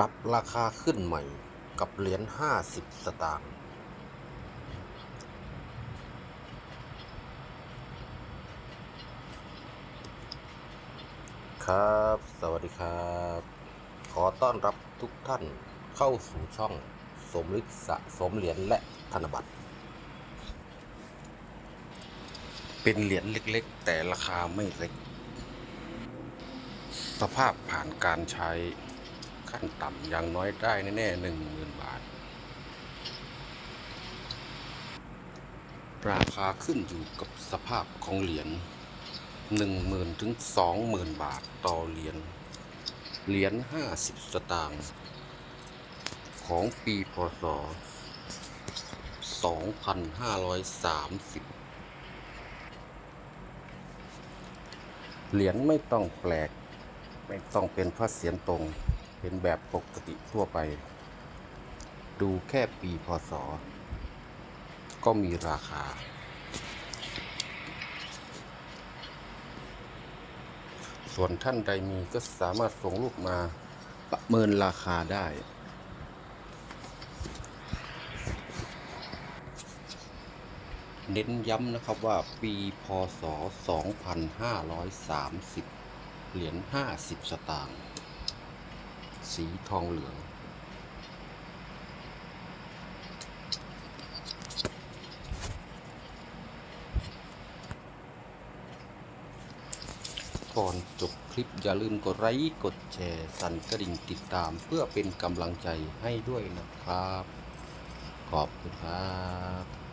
ปรับราคาขึ้นใหม่กับเหรียญห้าสิบสตางค์ ครับ สวัสดีครับ ขอต้อนรับทุกท่านเข้าสู่ช่องสมฤทธิ์สะสมเหรียญและธนบัตร เป็นเหรียญเล็กๆ แต่ราคาไม่เล็ก สภาพผ่านการใช้ ขั้นต่ำอย่างน้อยได้แน่ๆหนึ่งหมื่นบาท ราคาขึ้นอยู่กับสภาพของเหรียญหนึ่งหมื่นถึงสองหมื่นบาทต่อเหรียญ เหรียญห้าสิบสตางค์ของปีพศสองพันห้าร้อยสามสิบเหรียญไม่ต้องแปลก ไม่ต้องเป็นพระเศียรตรง เป็นแบบปกติทั่วไป ดูแค่ปีพศ ก็มีราคา ส่วนท่านใดมีก็สามารถส่งรูปมาประเมินราคาได้เน้นย้ำนะครับว่าปีพศ 2530 เหรียญ 50 สตางค์ สีทองเหลือง ก่อนจบคลิปอย่าลืมกดไลค์กดแชร์สั่นกระดิ่งติดตามเพื่อเป็นกำลังใจให้ด้วยนะครับ ขอบคุณครับ